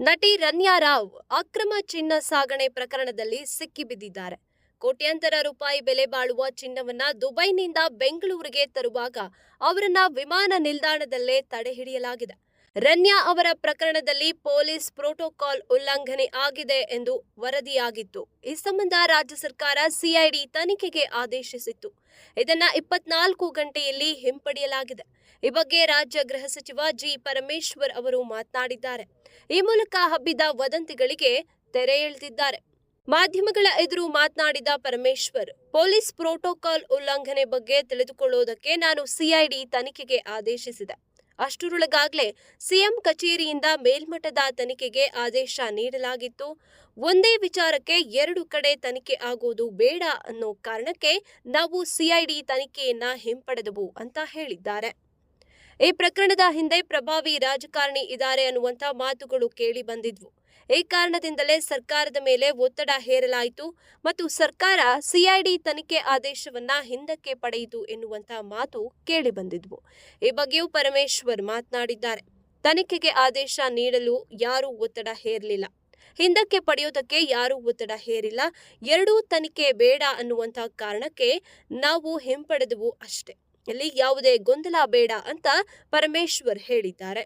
ನಟಿ ರನ್ಯಾ ರಾವ್ ಅಕ್ರಮ ಚಿನ್ನ ಸಾಗಣೆ ಪ್ರಕರಣದಲ್ಲಿ ಸಿಕ್ಕಿಬಿದ್ದಿದ್ದಾರೆ. ಕೋಟ್ಯಾಂತರ ರೂಪಾಯಿ ಬೆಲೆ ಬಾಳುವ ಚಿನ್ನವನ್ನ ದುಬೈನಿಂದ ಬೆಂಗಳೂರಿಗೆ ತರುವಾಗ ಅವರನ್ನ ವಿಮಾನ ನಿಲ್ದಾಣದಲ್ಲೇ ತಡೆ ಹಿಡಿಯಲಾಗಿದೆ ರನ್ಯಾ ಅವರ ಪ್ರಕರಣದಲ್ಲಿ ಪೊಲೀಸ್ ಪ್ರೋಟೋಕಾಲ್ ಉಲ್ಲಂಘನೆ ಆಗಿದೆ ಎಂದು ವರದಿಯಾಗಿತ್ತು. ಈ ಸಂಬಂಧ ರಾಜ್ಯ ಸರ್ಕಾರ ಸಿಐಡಿ ತನಿಖೆಗೆ ಆದೇಶಿಸಿತ್ತು. ಇದನ್ನ ಇಪ್ಪತ್ನಾಲ್ಕು ಗಂಟೆಯಲ್ಲಿ ಹಿಂಪಡೆಯಲಾಗಿದೆ. ಈ ಬಗ್ಗೆ ರಾಜ್ಯ ಗೃಹ ಸಚಿವ ಜಿ. ಪರಮೇಶ್ವರ್ ಅವರು ಮಾತನಾಡಿದ್ದಾರೆ. ಈ ಮೂಲಕ ಹಬ್ಬಿದ ವದಂತಿಗಳಿಗೆ ತೆರೆ ಎಳೆದಿದ್ದಾರೆ. ಮಾಧ್ಯಮಗಳ ಎದುರು ಮಾತನಾಡಿದ ಪರಮೇಶ್ವರ್, ಪೊಲೀಸ್ ಪ್ರೋಟೋಕಾಲ್ ಉಲ್ಲಂಘನೆ ಬಗ್ಗೆ ತಿಳಿದುಕೊಳ್ಳುವುದಕ್ಕೆ ನಾನು ಸಿಐಡಿ ತನಿಖೆಗೆ ಆದೇಶಿಸಿದೆ. ಅಷ್ಟರೊಳಗಾಗಲೇ ಸಿಎಂ ಕಚೇರಿಯಿಂದ ಮೇಲ್ಮಟ್ಟದ ತನಿಖೆಗೆ ಆದೇಶ ನೀಡಲಾಗಿತ್ತು. ಒಂದೇ ವಿಚಾರಕ್ಕೆ ಎರಡು ಕಡೆ ತನಿಖೆ ಆಗುವುದು ಬೇಡ ಅನ್ನೋ ಕಾರಣಕ್ಕೆ ನಾವು ಸಿಐಡಿ ತನಿಖೆಯನ್ನ ಹಿಂಪಡೆದವು ಅಂತ ಹೇಳಿದ್ದಾರೆ. ಈ ಪ್ರಕರಣದ ಹಿಂದೆ ಪ್ರಭಾವಿ ರಾಜಕಾರಣಿ ಇದ್ದಾರೆ ಅನ್ನುವಂಥ ಮಾತುಗಳು ಕೇಳಿ ಬಂದಿದ್ವು. ಈ ಕಾರಣದಿಂದಲೇ ಸರ್ಕಾರದ ಮೇಲೆ ಒತ್ತಡ ಹೇರಲಾಯಿತು ಮತ್ತು ಸರ್ಕಾರ ಸಿಐಡಿ ತನಿಖೆ ಆದೇಶವನ್ನ ಹಿಂದಕ್ಕೆ ಪಡೆಯಿತು ಎನ್ನುವಂತ ಮಾತು ಕೇಳಿ ಬಂದಿದ್ವು. ಈ ಬಗ್ಗೆಯೂ ಪರಮೇಶ್ವರ್ ಮಾತನಾಡಿದ್ದಾರೆ. ತನಿಖೆಗೆ ಆದೇಶ ನೀಡಲು ಯಾರೂ ಒತ್ತಡ ಹೇರಲಿಲ್ಲ. ಹಿಂದಕ್ಕೆ ಪಡೆಯೋದಕ್ಕೆ ಯಾರೂ ಒತ್ತಡ ಹೇರಿಲ್ಲ. ಎರಡೂ ತನಿಖೆ ಬೇಡ ಅನ್ನುವಂಥ ಕಾರಣಕ್ಕೆ ನಾವು ಹಿಂಪಡೆದವು ಅಷ್ಟೇ. ಇಲ್ಲಿ ಯಾವುದೇ ಗೊಂದಲ ಬೇಡ ಅಂತ ಪರಮೇಶ್ವರ್ ಹೇಳಿದ್ದಾರೆ.